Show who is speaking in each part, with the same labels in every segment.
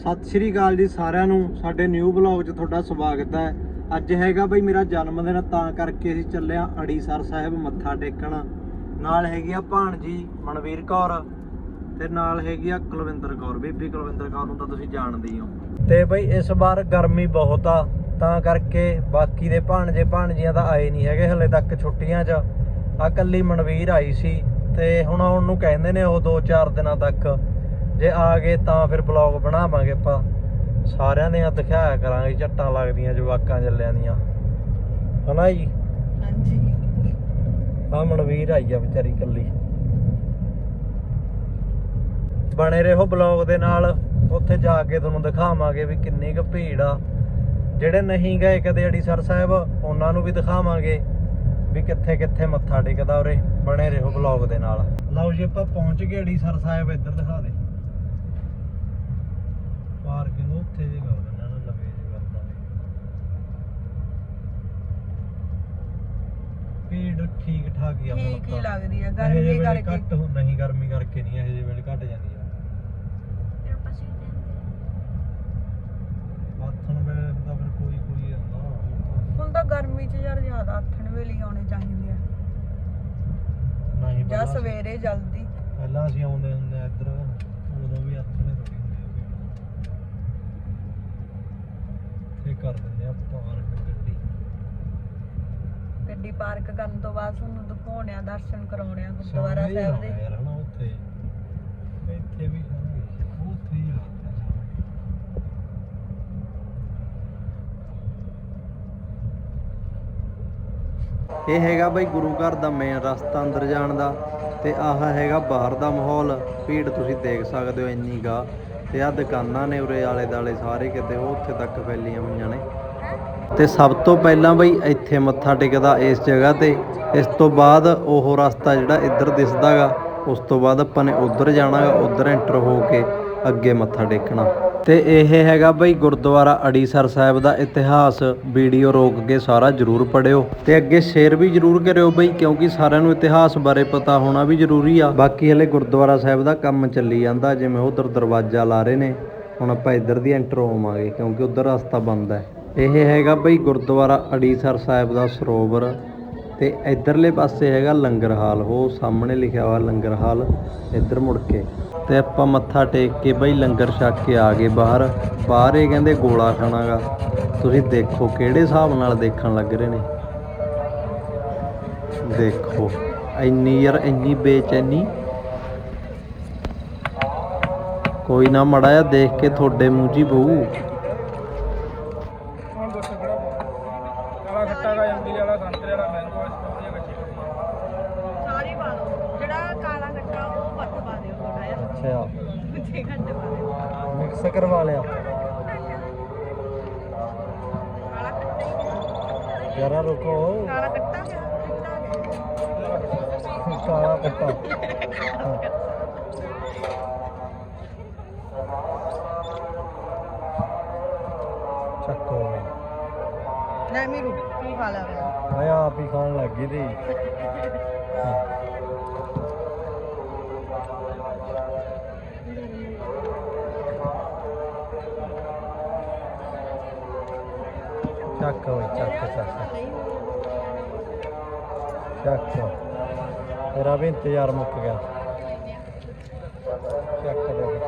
Speaker 1: ਸਤਿ ਸ਼੍ਰੀ ਅਕਾਲ ਜੀ ਸਾਰਿਆਂ ਨੂੰ। ਸਾਡੇ ਨਿਊ ਬਲੌਗ 'ਚ ਤੁਹਾਡਾ ਸਵਾਗਤ ਹੈ। ਅੱਜ ਹੈਗਾ ਬਈ ਮੇਰਾ ਜਨਮ ਦਿਨ, ਤਾਂ ਕਰਕੇ ਅਸੀਂ ਚੱਲੇ ਆ ਅੜੀਸਰ ਸਾਹਿਬ ਮੱਥਾ ਟੇਕਣ। ਨਾਲ ਹੈਗੀ ਆ ਭਾਣਜੀ ਮਨਵੀਰ ਕੌਰ ਤੇ ਨਾਲ ਹੈਗੀ ਆ ਕੁਲਵਿੰਦਰ ਕੌਰ। ਬੀਬੀ ਕੁਲਵਿੰਦਰ ਕੌਰ ਨੂੰ ਤਾਂ ਤੁਸੀਂ ਜਾਣਦੇ ਹੀ ਹੋ। ਤੇ ਬਈ ਇਸ ਵਾਰ ਗਰਮੀ ਬਹੁਤ ਆ, ਤਾਂ ਕਰਕੇ ਬਾਕੀ ਦੇ ਭਾਣਜੇ ਭਾਣਜੀਆਂ ਤਾਂ ਆਏ ਨਹੀਂ ਹੈਗੇ ਹਲੇ ਤੱਕ ਛੁੱਟੀਆਂ 'ਚ। ਆ ਕੱਲੀ ਮਨਵੀਰ ਆਈ ਸੀ ਤੇ ਹੁਣ ਉਹਨੂੰ ਕਹਿੰਦੇ ਨੇ ਉਹ 2-4 ਦਿਨਾਂ ਤੱਕ। ਜੇ ਆ ਗਏ ਤਾਂ ਫਿਰ ਬਲੌਗ ਬਣਾਵਾਂਗੇ ਆਪਾਂ। ਸਾਰਿਆਂ ਦੀਆਂ ਦਿਖਾਇਆ ਕਰਾਂਗੇ ਝੱਟਾਂ ਲੱਗਦੀਆਂ ਜਵਾਕਾਂ ਜੱਲਿਆਂ ਦੀਆਂ। ਹਨਾ ਜੀ?
Speaker 2: ਹਾਂਜੀ।
Speaker 1: ਆ ਮਨਵੀਰ ਆਈ ਆ ਵਿਚਾਰੀ ਕੱਲੀ ਬਣੇ ਰਹੋ ਬਲੌਗ ਦੇ ਨਾਲ। ਉੱਥੇ ਜਾ ਕੇ ਤੁਹਾਨੂੰ ਦਿਖਾਵਾਂਗੇ ਵੀ ਕਿੰਨੀ ਕੁ ਭੀੜ ਆ। ਜਿਹੜੇ ਨਹੀਂ ਗਏ ਕਦੇ ਅੜੀਸਰ ਸਾਹਿਬ ਉਹਨਾਂ ਨੂੰ ਵੀ ਦਿਖਾਵਾਂਗੇ ਵੀ ਕਿੱਥੇ ਕਿੱਥੇ ਮੱਥਾ ਟੇਕਦਾ ਉਰੇ। ਬਣੇ ਰਹੋ ਬਲੌਗ ਦੇ ਨਾਲ। ਲਓ ਜੀ ਆਪਾਂ ਪਹੁੰਚ ਗਏ ਅੜੀਸਰ ਸਾਹਿਬ ਇੱਧਰ ਦਿਖਾ ਦੇ। ਪਾਰਕਿੰਗ ਉੱਥੇ ਜੀ ਕਰ ਦਿੰਦਾ ਨਾ ਲਵੇ ਜੀ ਕਰਦਾ ਭੀੜ ਠੀਕ ਠਾਕ ਹੀ ਆ ਹੁਣ
Speaker 2: ਠੀਕ ਹੀ। ਲੱਗਦੀ ਗਰਮੀ
Speaker 1: ਜਿਹੇ ਵੇਲੇ
Speaker 2: ਕਰਕੇ।
Speaker 1: ਘੱਟ ਹੋ ਨਹੀਂ ਗਰਮੀ ਕਰਕੇ ਨਹੀਂ ਇਹ ਜਿਹੇ ਵੇਲੇ ਘੱਟ ਜਾਂਦੀ ਆ। ਆਥਣ ਵੇਲੇ ਤਾਂ ਫਿਰ ਕੋਈ ਕੋਈ ਆਉਂਦਾ।
Speaker 2: ਹੁਣ ਤਾਂ ਗਰਮੀ 'ਚ ਯਾਰ ਜ਼ਿਆਦਾ ਆਥਣ ਵੇਲੇ ਹੀ ਆਉਣੇ ਚਾਹੀਦੇ ਆ।
Speaker 1: ਨਹੀਂ
Speaker 2: ਜਾਂ
Speaker 1: ਪਹਿਲਾਂ ਅਸੀਂ-
Speaker 2: ਸਵੇਰੇ ਜਲਦੀ।
Speaker 1: ਪਹਿਲਾਂ ਅਸੀਂ ਆਉਂਦੇ ਹੁੰਦੇ ਆ ਇੱਧਰ ਉਦੋਂ ਵੀ ਆਥਣੇ ਰੁਕੇ ਹੁੰਦੇ ਆ ਤੇ ਕਰ ਦਿੰਦੇ ਆ ਪਾਰਕ ਗੱਡੀ।
Speaker 2: ਗੱਡੀ ਪਾਰਕ ਕਰਨ ਤੋਂ ਬਾਅਦ ਤੁਹਾਨੂੰ ਦਿਖਾਉਣੇ ਆ ਦਰਸ਼ਨ ਕਰਾਉਣੇ ਆ ਗੁਰਦੁਆਰਾ
Speaker 1: ਸਾਹਮਣੇ ਹੀ
Speaker 2: ਸਾਹਿਬ ਦੇ।
Speaker 1: ਲਾਉਣਾ ਯਾਰ ਹਨਾ ਉੱਥੇ। ਇੱਥੇ ਵੀ ਉੱਥੇ ਹੀ ਇਹ ਹੈਗਾ ਬਈ ਗੁਰੂ ਘਰ ਦਾ ਮੇਨ ਰਸਤਾ ਅੰਦਰ ਜਾਣ ਦਾ ਤੇ ਆਹ ਹੈਗਾ ਬਾਹਰ ਦਾ ਮਾਹੌਲ। ਭੀੜ ਤੁਸੀਂ ਦੇਖ ਸਕਦੇ ਹੋ ਇੰਨੀ ਗਾ। ਤੇ ਆਹ ਦੁਕਾਨਾਂ ਨੇ ਉਰੇ ਆਲੇ ਦਾਲੇ ਸਾਰੇ ਕਿਤੇ, ਉਹ ਉੱਥੇ ਤੱਕ ਫੈਲੀਆਂ ਹੋਈਆਂ ਨੇ। ਤੇ ਸਭ ਤੋਂ ਪਹਿਲਾਂ ਬਈ ਇੱਥੇ ਮੱਥਾ ਟੇਕਦਾ ਇਸ ਜਗ੍ਹਾ ਤੇ, ਇਸ ਤੋਂ ਬਾਅਦ ਉਹ ਰਸਤਾ ਜਿਹੜਾ ਇੱਧਰ ਦਿਸਦਾਗਾ, ਉਸ ਤੋਂ ਬਾਅਦ ਆਪਾਂ ਨੇ ਉੱਧਰ ਜਾਣਾਗਾ, ਉੱਧਰ ਐਂਟਰ ਹੋ ਕੇ ਅੱਗੇ ਮੱਥਾ ਟੇਕਣਾ। ਤੇ ਇਹ ਹੈਗਾ ਬਈ ਗੁਰਦੁਆਰਾ ਅੜੀਸਰ ਸਾਹਿਬ ਦਾ ਇਤਿਹਾਸ। ਵੀਡੀਓ ਰੋਕ ਕੇ ਸਾਰਾ ਜਰੂਰ ਪੜਿਓ ਤੇ ਅੱਗੇ ਸ਼ੇਅਰ ਵੀ ਜਰੂਰ ਕਰਿਓ ਬਈ, ਕਿਉਂਕਿ ਸਾਰਿਆਂ ਨੂੰ ਇਤਿਹਾਸ ਬਾਰੇ ਪਤਾ ਹੋਣਾ ਵੀ ਜ਼ਰੂਰੀ ਆ। ਬਾਕੀ ਹਲੇ ਗੁਰਦੁਆਰਾ ਸਾਹਿਬ ਦਾ ਕੰਮ ਚੱਲੀ ਜਾਂਦਾ, ਜਿਵੇਂ ਉਧਰ ਦਰਵਾਜ਼ਾ ਲਾ ਰਹੇ ਨੇ। ਹੁਣ ਆਪਾਂ ਇੱਧਰ ਦੀ ਐਂਟਰ ਹੋਵਾਂਗੇ, ਕਿਉਂਕਿ ਉਧਰ ਰਸਤਾ ਬੰਦ ਹੈ। ਇਹ ਹੈਗਾ ਬਈ ਗੁਰਦੁਆਰਾ ਅੜੀਸਰ ਸਾਹਿਬ ਦਾ ਸਰੋਵਰ ਤੇ ਇਧਰਲੇ ਪਾਸੇ ਹੈਗਾ ਲੰਗਰ ਹਾਲ। ਉਹ ਸਾਹਮਣੇ ਲਿਖਿਆ ਹੋਇਆ ਲੰਗਰ ਹਾਲ, ਇੱਧਰ ਮੁੜ ਕੇ। ਤੇ ਆਪਾਂ ਮੱਥਾ ਟੇਕ ਕੇ ਬਈ ਲੰਗਰ ਛਕ ਕੇ ਆ ਗਏ ਬਾਹਰ। ਬਾਹਰ ਇਹ ਕਹਿੰਦੇ ਗੋਲਾ ਖਾਣਾਗਾ। ਤੁਸੀਂ ਦੇਖੋ ਕਿਹੜੇ ਹਿਸਾਬ ਨਾਲ ਦੇਖਣ ਲੱਗ ਰਹੇ ਨੇ। ਦੇਖੋ, ਇੰਨੀ ਯਾਰ ਇੰਨੀ ਬੇਚੈਨੀ। ਕੋਈ ਨਾ ਮੜਾ ਜਾ ਦੇਖ ਕੇ ਤੁਹਾਡੇ ਮੂੰਹ ਜੀ ਹੀ ਬਹੂ
Speaker 3: ਕਾਲਾ ਖੱਟਾ ਦਾ ਅੰਬੀ ਵਾਲਾ ਸੰਤਰੇ ਵਾਲਾ ਮੈਂਗੋ ਇਸ ਤੋਂ ਵਧੀਆ ਕੱਚੀ
Speaker 2: ਸਾਰੀ ਪਾ ਲਓ ਜਿਹੜਾ ਕਾਲਾ ਖੱਟਾ ਉਹ ਵੱਧ ਪਾ ਦਿਓ ਥੋੜਾ ਜਿਹਾ
Speaker 1: ਅੱਛਾ। ਮਿਕਸ ਕਰਵਾ ਲਿਆ ਜਰਾ ਰੁਕੋ।
Speaker 2: ਕਾਲਾ
Speaker 1: ਕੱਟਾ ਚੱਕੋ।
Speaker 2: ਮੀਰੂ ਤੂੰ ਖਾ ਲੈ ਵੇ?
Speaker 1: ਮੈਂ ਆਪ ਹੀ ਖਾਣ ਲੱਗ ਗਈ ਤੇ। ਚੱਕ ਓਏ, ਚੱਕ ਚੱਕ। ਚੱਕ। ਤੇਰਾ ਵੀ ਇੰਤਜ਼ਾਰ ਮੁੱਕ ਗਿਆ। ਚੱਕ ਦੇ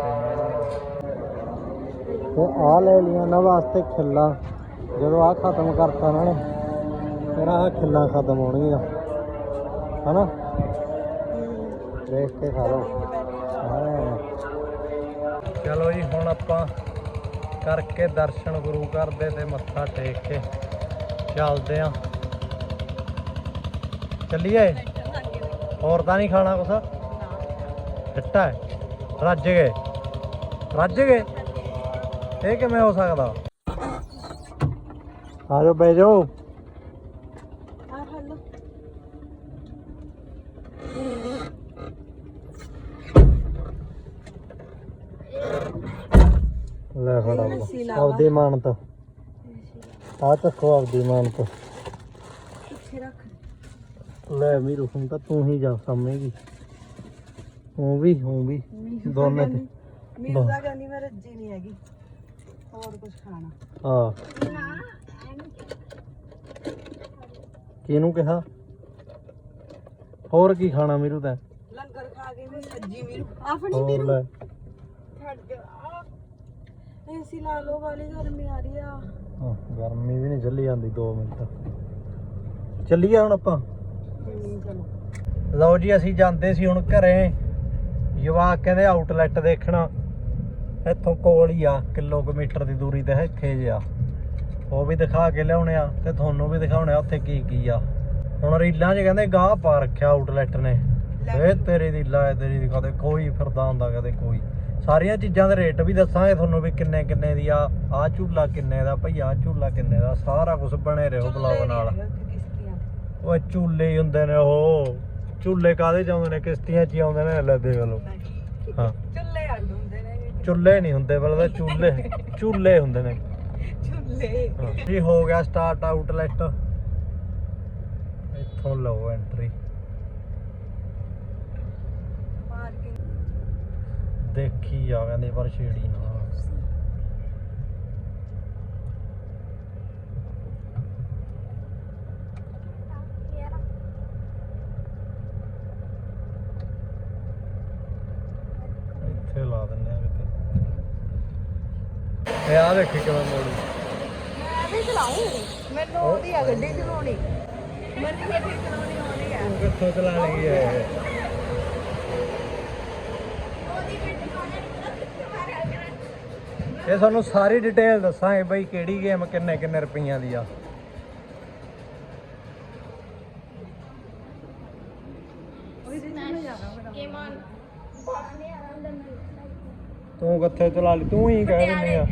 Speaker 1: ਤੇ ਆ ਲੈ ਲੀਆਂ ਨਾ ਵਾਸਤੇ ਖਿੱਲਾ। ਜਦੋਂ ਆ ਖਤਮ ਕਰਤਾ ਇਹਨਾਂ ਨੇ ਫਿਰ ਆਹ ਖਿੱਲਾ ਖਤਮ ਹੋਣਗੀਆਂ। ਆ ਹਨਾ? ਦੇਖ ਕੇ ਖਾ ਲਓ। ਚਲੋ ਜੀ, ਹੁਣ ਆਪਾਂ ਕਰਕੇ ਦਰਸ਼ਨ ਗੁਰੂ ਘਰ ਦੇ ਤੇ ਮੱਥਾ ਟੇਕ ਕੇ ਚੱਲਦੇ ਆਂ। ਚੱਲੀਏ? ਹੋਰ ਤਾਂ ਨਹੀਂ ਖਾਣਾ ਕੁਛ? ਟੱਟਾ ਰੱਜ ਗਏ। ਰੱਜ ਗਏ? ਇਹ ਕਿਵੇਂ ਹੋ ਸਕਦਾ? ਆ ਜਾਓ, ਬਹਿ ਜਾਓ
Speaker 2: ਆ ਖਾ ਲਓ
Speaker 1: ਲੈ ਫੜਾ ਆਪਦੀ ਮਾਨਤ। ਆ ਚੱਕੋ ਆਪਦੀ
Speaker 2: ਪਿੱਛੇ ਰੱਖ।
Speaker 1: ਲੈ ਮੀਰੂ ਹੁਣ ਤਾਂ ਤੂੰ ਹੀ ਜਾ ਸਾਹਮਣੇ ਕੀ ਉਹ ਵੀ ਉਹ ਵੀ। ਦੋਨੇ ਤੇ।
Speaker 2: ਮਿਰਜ਼ਾ ਕਹਿੰਦੀ ਮੈਂ ਰੱਜੀ ਨਹੀਂ ਹੈਗੀ। ਹੋਰ ਕੁਝ ਖਾਣਾ।
Speaker 1: ਹਾਂ ਕਿਹਨੂੰ ਕਿਹਾ? ਹੋਰ ਕੀ ਖਾਣਾ ਮੀਰੂ ਤੈਂ?
Speaker 2: ਲੰਗਰ ਖਾ ਕੇ ਮੈਂ ਰੱਜੀ ਮਿਰੂ। ਆਪਣੀ
Speaker 1: ਹੋਰ ਲੈ।
Speaker 2: ਛੱਡ ਜਾ ਏਸੀ ਲਾ ਵਾਲੀ ਗਰਮੀ ਆ ਰਹੀ ਆ।
Speaker 1: ਹਾਂ, ਗਰਮੀ ਵੀ ਨਹੀਂ ਚੱਲੀ ਜਾਂਦੀ 2 ਮਿੰਟ। ਚੱਲੀਏ ਹੁਣ ਆਪਾਂ?
Speaker 2: ਚਲੋ
Speaker 1: ਲਓ ਜੀ ਅਸੀਂ ਜਾਂਦੇ ਸੀ ਹੁਣ ਘਰੇ। ਜਵਾਕ ਕਹਿੰਦੇ ਆਊਟਲੈਟ ਦੇਖਣਾ। ਇੱਥੋਂ ਕੋਲ ਹੀ ਆ ਕਿਲੋਮੀਟਰ ਦੀ ਦੂਰੀ ਤੇ ਹੈ ਇੱਥੇ ਜਿਆ ਉਹ ਵੀ ਦਿਖਾ ਕੇ ਲਿਆਉਣੇ ਆ ਤੇ ਤੁਹਾਨੂੰ ਵੀ ਦਿਖਾਉਣੇ ਆ ਉੱਥੇ ਕੀ ਕੀ ਆ। ਹੁਣ ਰੀਲਾਂ 'ਚ ਕਹਿੰਦੇ ਗਾਹ ਪਾ ਰੱਖਿਆ ਆਊਟਲੈਟ ਨੇ। ਏ ਤੇਰੀ ਦੀ ਲਾ ਤੇਰੀ ਦੀ ਕਦੇ ਕੋਈ ਫਿਰਦਾ ਹੁੰਦਾ ਕਦੇ ਕੋਈ। ਸਾਰੀਆਂ ਚੀਜ਼ਾਂ ਦੇ ਰੇਟ ਵੀ ਦੱਸਾਂਗੇ ਤੁਹਾਨੂੰ ਵੀ ਕਿੰਨੇ ਕਿੰਨੇ ਦੀ ਆ ਆ ਝੂਲਾ ਕਿੰਨੇ ਦਾ ਭਈ ਆ ਝੂਲਾ ਕਿੰਨੇ ਦਾ ਸਾਰਾ ਕੁਝ ਬਣੇ ਰਹੋ ਬਲੌਗ ਨਾਲ। ਓਏ ਝੂਲੇ ਹੁੰਦੇ ਨੇ ਉਹ। ਝੂਲੇ ਕਾਦੇ ਆਉਂਦੇ ਨੇ? ਕਿਸ਼ਤੀਆਂ ਚ ਆਉਂਦੇ ਨੇ ਲੈ ਦੇਖ ਲਓ। ਹਾਂ।
Speaker 2: ਚੁੱਲੇ ਅੱਡ ਹੁੰਦੇ ਨੇ।
Speaker 1: ਚੁੱਲੇ ਨਹੀਂ ਹੁੰਦੇ ਬਲਦਾ ਚੂਲੇ ਝੂਲੇ। ਹੁੰਦੇ ਨੇ। ਹਾਂ। ਜੀ ਹੋ ਗਿਆ ਸਟਾਰਟ ਆਊਟਲੈਟ ਇੱਥੋਂ ਲਓ ਐਂਟਰੀ
Speaker 2: ਪਾਰਕਿੰਗ
Speaker 1: ਦੇਖੀ ਆ ਕਹਿੰਦੇ ਪਰ ਛੇੜੀ ਨਾ। ਇੱਥੇ ਲਾ ਦਿੰਦੇ ਆ ਕਿਤੇ। ਇਹ ਆ ਦੇਖੀ ਕਿਵੇਂ ਮੋੜੀ।
Speaker 2: ਮੈਂ ਵੀ ਚਲਾਉਂ ਮੈਨੂੰ ਉਹਦੀ ਆ ਗੱਡੀ ਚਲਾਉਣੀ। ਮੈਨੂੰ ਗੱਡੀ ਚਲਾਉਣੀ ਆਉਂਦੀ ਆ।
Speaker 1: ਕਿੱਥੋਂ ਚਲਾ ਲਈ ਹੈ? ਇਹ ਤੁਹਾਨੂੰ ਸਾਰੀ ਡਿਟੇਲ ਦੱਸਾਂਗੇ ਬਈ ਕਿਹੜੀ ਗੇਮ ਕਿੰਨੇ ਕਿੰਨੇ ਰੁਪਈਆਂ ਦੀ ਆ। ਤੂੰ ਕਿੱਥੇ ਚਲਾ ਲਈ? ਤੂੰ ਹੀ ਕਹਿ ਦਿੰਦੀ ਆ।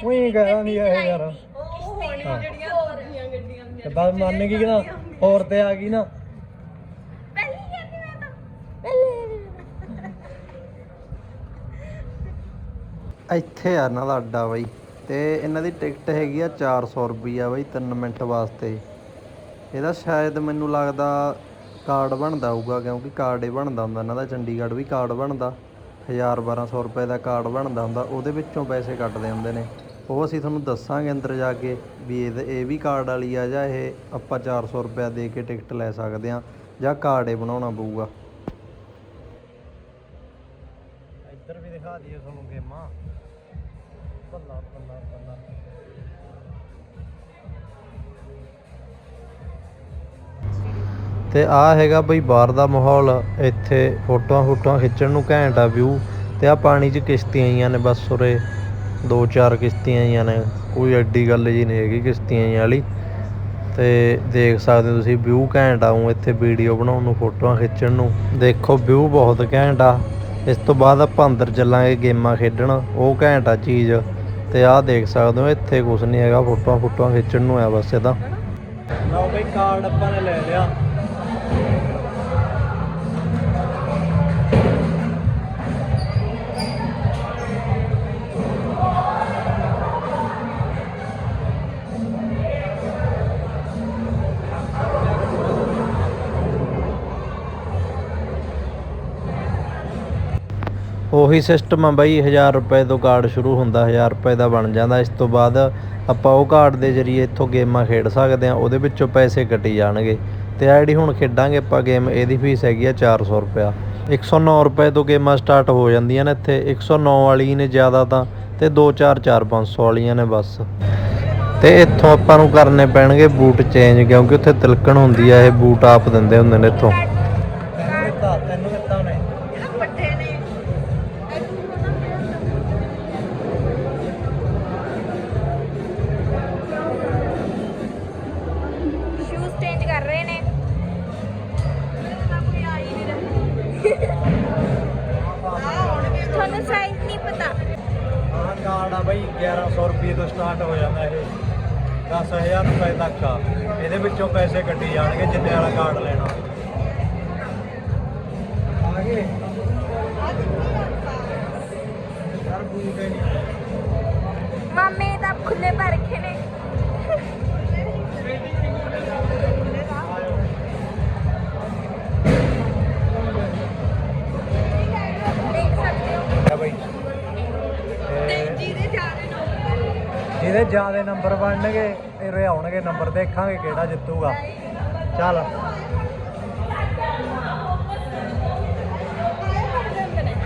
Speaker 1: ਤੂੰ ਹੀ ਕਹਿ ਦਿੰਦੀ ਆ ਇਹ ਯਾਰ।
Speaker 2: ਉਹ ਹੋਣੀਆਂ ਜਿਹੜੀਆਂ ਗੱਡੀਆਂ
Speaker 1: ਬਸ ਮੰਨ ਗਈ ਕਿ ਨਾ? ਹੋਰ ਤੇ ਆ ਗਈ ਨਾ
Speaker 2: ਪਹਿਲੀ ਕਹਿੰਦੀ ਮੈਂ ਤਾਂ
Speaker 1: ਇੱਥੇ ਆ ਇਹਨਾਂ ਦਾ ਅੱਡਾ ਬਾਈ, ਤੇ ਇਹਨਾਂ ਦੀ ਟਿਕਟ ਹੈਗੀ ਆ 400 ਰੁਪਈਆ ਬਾਈ 3 ਮਿੰਟ ਵਾਸਤੇ। ਇਹਦਾ ਸ਼ਾਇਦ ਮੈਨੂੰ ਲੱਗਦਾ ਕਾਰਡ ਬਣਦਾ ਹੋਊਗਾ, ਕਿਉਂਕਿ ਕਾਰਡ ਹੀ ਬਣਦਾ ਹੁੰਦਾ। ਇਹਨਾਂ ਦਾ ਚੰਡੀਗੜ੍ਹ ਵੀ ਕਾਰਡ ਬਣਦਾ। 1000 1200 ਰੁਪਏ ਦਾ ਕਾਰਡ ਬਣਦਾ ਹੁੰਦਾ, ਉਹਦੇ ਵਿੱਚੋਂ ਪੈਸੇ ਕੱਟਦੇ ਹੁੰਦੇ ਨੇ। ਉਹ ਅਸੀਂ ਤੁਹਾਨੂੰ ਦੱਸਾਂਗੇ ਅੰਦਰ ਜਾ ਕੇ ਵੀ ਇਹ ਇਹ ਵੀ ਕਾਰਡ ਵਾਲੀ ਆ, ਜਾਂ ਇਹ ਆਪਾਂ 400 ਰੁਪਏ ਦੇ ਕੇ ਟਿਕਟ ਲੈ ਸਕਦੇ ਆ ਜਾਂ ਕਾਰਡ ਹੀ ਬਣਾਉਣਾ ਪਊਗਾ। ਇੱਧਰ ਵੀ ਦਿਖਾ ਦਈਏ ਤੁਹਾਨੂੰ ਗੇਮਾਂ। ਬੱਲਾ ਬੱਲਾ ਬੱਲਾ ਤੇ ਆ ਹੈਗਾ ਬਈ ਬਾਹਰ ਦਾ ਮਾਹੌਲ, ਇੱਥੇ ਫੋਟੋਆਂ ਫੋਟੋਆਂ ਖਿੱਚਣ ਨੂੰ ਘੈਂਟ ਆ ਵਿਊ ਤੇ ਆ ਪਾਣੀ 'ਚ ਕਿਸ਼ਤੀਆਂ ਆਈਆਂ ਨੇ ਬਸ ਉਰੇ, ਦੋ ਚਾਰ ਕਿਸ਼ਤੀਆਂ ਆਈਆਂ ਨੇ। ਕੋਈ ਐਡੀ ਗੱਲ ਜੀ ਨਹੀਂ ਹੈਗੀ ਕਿਸ਼ਤੀਆਂ ਆਈਆਂ ਵਾਲੀ। ਤੇ ਦੇਖ ਸਕਦੇ ਹੋ ਤੁਸੀਂ ਵਿਊ ਘੈਂਟ ਆਉਂ ਇੱਥੇ ਵੀਡੀਓ ਬਣਾਉਣ ਨੂੰ, ਫੋਟੋਆਂ ਖਿੱਚਣ ਨੂੰ। ਦੇਖੋ ਵਿਊ ਬਹੁਤ ਘੈਂਟ ਆ। ਇਸ ਤੋਂ ਬਾਅਦ ਆਪਾਂ ਅੰਦਰ ਚੱਲਾਂਗੇ ਗੇਮਾਂ ਖੇਡਣ, ਉਹ ਘੈਂਟ ਆ ਚੀਜ਼, ਤੇ ਆਹ ਦੇਖ ਸਕਦੇ ਹੋ, ਇੱਥੇ ਕੁਝ ਨਹੀਂ ਹੈਗਾ, ਫੋਟੋਆਂ ਫੋਟੋਆਂ ਖਿੱਚਣ ਨੂੰ ਆ ਬਸ ਇਹਦਾ। ਲਓ ਬਈ ਕਾਰਡ ਆਪਾਂ ਨੇ ਲੈ ਲਿਆ। ਉਹੀ ਸਿਸਟਮ ਆ ਬਈ 1000 ਰੁਪਏ ਤੋਂ ਕਾਰਡ ਸ਼ੁਰੂ ਹੁੰਦਾ 1000 ਰੁਪਏ ਦਾ ਬਣ ਜਾਂਦਾ। ਇਸ ਤੋਂ ਬਾਅਦ ਆਪਾਂ ਉਹ ਕਾਰਡ ਦੇ ਜ਼ਰੀਏ ਇੱਥੋਂ ਗੇਮਾਂ ਖੇਡ ਸਕਦੇ ਆ ਉਹਦੇ ਵਿੱਚੋਂ ਪੈਸੇ ਕੱਟੀ ਜਾਣਗੇ। ਤੇ ਆ ਜਿਹੜੀ ਹੁਣ ਖੇਡਾਂਗੇ ਆਪਾਂ ਗੇਮ ਇਹਦੀ ਫੀਸ ਹੈਗੀ ਆ 400 ਰੁਪਿਆ 109 ਰੁਪਏ ਤੋਂ ਗੇਮਾਂ ਸਟਾਰਟ ਹੋ ਜਾਂਦੀਆਂ ਨੇ ਇੱਥੇ। 109 ਵਾਲੀ ਨੇ ਜ਼ਿਆਦਾ ਤਾਂ, ਤੇ 2 4 4 500 ਵਾਲੀਆਂ ਨੇ ਬਸ। ਤੇ ਇੱਥੋਂ ਆਪਾਂ ਨੂੰ ਕਰਨੇ ਪੈਣਗੇ ਬੂਟ ਚੇਂਜ ਕਿਉਂਕਿ ਉੱਥੇ ਤਿਲਕਣ ਹੁੰਦੀ ਆ, ਇਹ ਬੂਟ ਆਪ ਦਿੰਦੇ ਹੁੰਦੇ ਨੇ ਇੱਥੋਂ। ਵਿੱਚੋਂ ਪੈਸੇ ਕੱਟੇ ਜਾਣਗੇ ਜਿੰਨੇ ਵਾਲਾ ਕਾਰਡ ਲੈਣਾ। ਆ ਗਏ ਯਾਰ
Speaker 4: ਮਾਮੇ ਤਾਂ ਖੁੱਲੇ ਭਰ ਕੇ ਨੇ
Speaker 1: ਜਿਹਦੇ ਜ਼ਿਆਦਾ ਨੰਬਰ ਬਣਨਗੇ ਤੇਰੇ ਆਉਣਗੇ, ਨੰਬਰ ਦੇਖਾਂਗੇ ਕਿਹੜਾ ਜਿੱਤੂਗਾ। ਚੱਲ।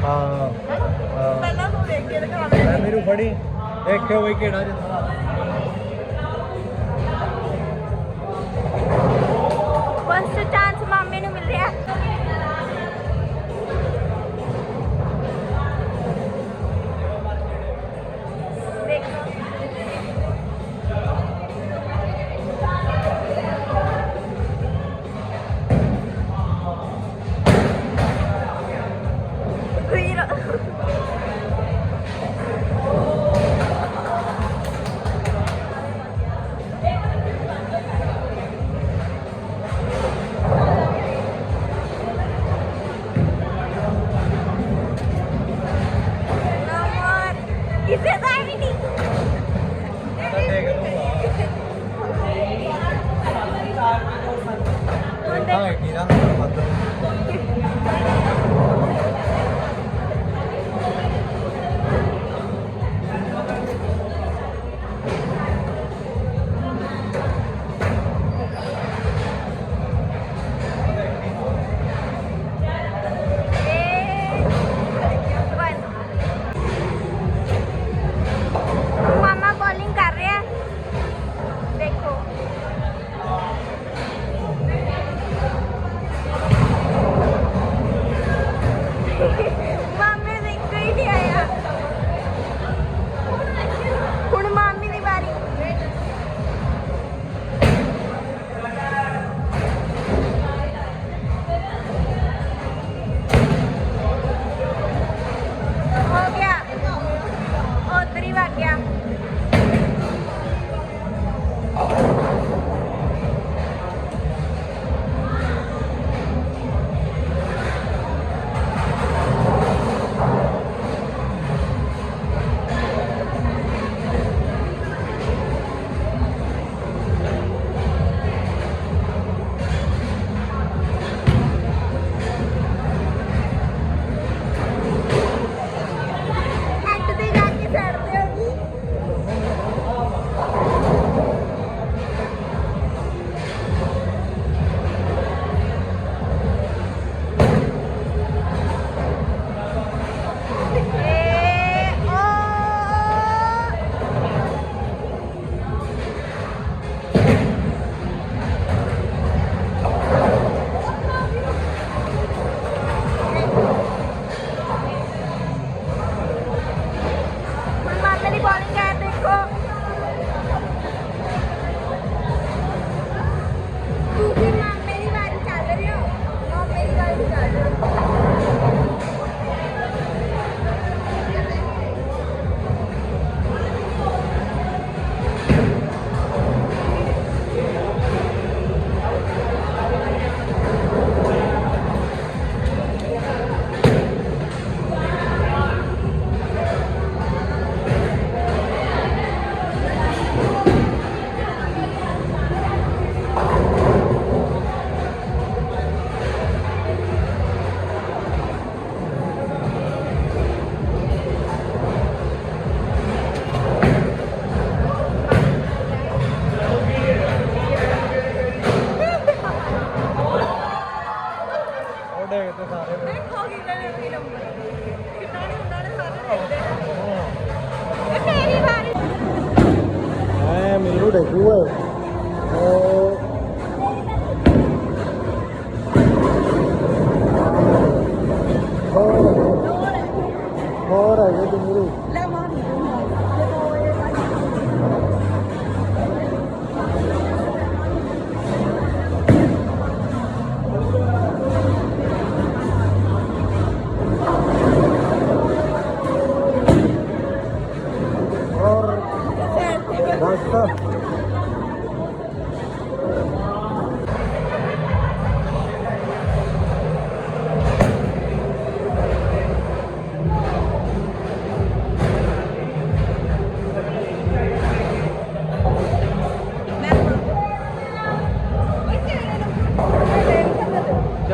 Speaker 1: ਹਾਂ ਮੈਨੂੰ ਫੜੀ। ਦੇਖਿਓ ਬਈ ਕਿਹੜਾ ਜਿੱਤਦਾ
Speaker 4: ਫਸਟ ਚਾਂਸ ਮਾਮੇ ਨੂੰ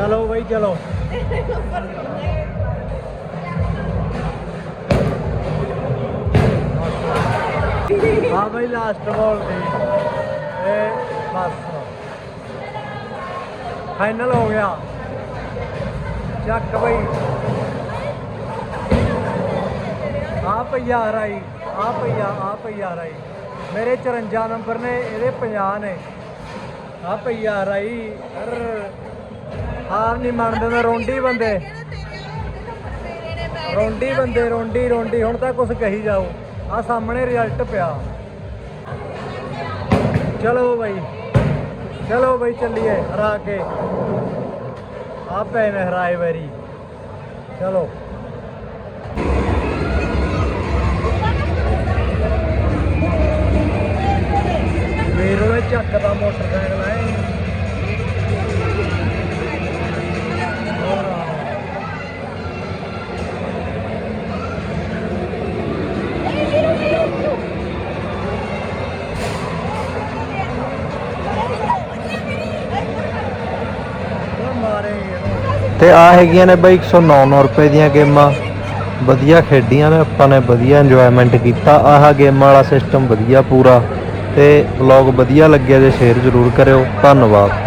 Speaker 4: ਚਲੋ
Speaker 1: ਬਾਈ, ਚਲੋ। ਹਾਂ ਬਾਈ ਲਾਸਟ ਬਾਲ ਤੇ ਇਹ ਬਸ। ਫਾਈਨਲ ਹੋ ਗਿਆ। ਚੱਕ ਬਈ। ਆ ਭਈਆ ਰਾਈ ਆ ਭਈਆ ਆ ਭਈਆ ਰਾਈ। ਮੇਰੇ 54 ਨੰਬਰ ਨੇ, ਇਹਦੇ 50 ਨੇ। ਆ ਭਈਆ ਰਾਈ ਅਰ ਹਾਰ ਨਹੀਂ ਮੰਨਦੇ ਨਾ, ਰੋਂਡੀ ਬੰਦੇ। ਰੋਂਡੀ ਬੰਦੇ, ਰੋਂਡੀ ਰੋਂਡੀ। ਹੁਣ ਤਾਂ ਕੁਝ ਕਹੀ ਜਾਓ ਆ ਸਾਹਮਣੇ ਰਿਜ਼ਲਟ ਪਿਆ। ਚਲੋ ਬਈ। ਚਲੋ ਬਈ, ਚੱਲੀਏ ਹਰਾ ਕੇ। ਆ ਪੈ ਨੇ ਹਰਾਏ ਵੈਰੀ ਚਲੋ। ਵੀਰ ਉਹਨੇ ਚੱਕਦਾ ਮੋਟਰਸਾਈਕਲ ਤੇ ਆ ਹੈਗੀਆਂ ਨੇ ਬਾਈ 109 ਰੁਪਏ ਦੀਆਂ ਗੇਮਾਂ। ਵਧੀਆ ਖੇਡੀਆਂ ਨੇ, ਆਪਾਂ ਨੇ ਵਧੀਆ ਇੰਜੋਇਮੈਂਟ ਕੀਤਾ। ਆਹ ਗੇਮ ਵਾਲਾ ਸਿਸਟਮ ਵਧੀਆ ਪੂਰਾ ਤੇ ਵਲੌਗ ਵਧੀਆ ਲੱਗਿਆ ਜੇ ਸ਼ੇਅਰ ਜ਼ਰੂਰ ਕਰਿਓ। ਧੰਨਵਾਦ।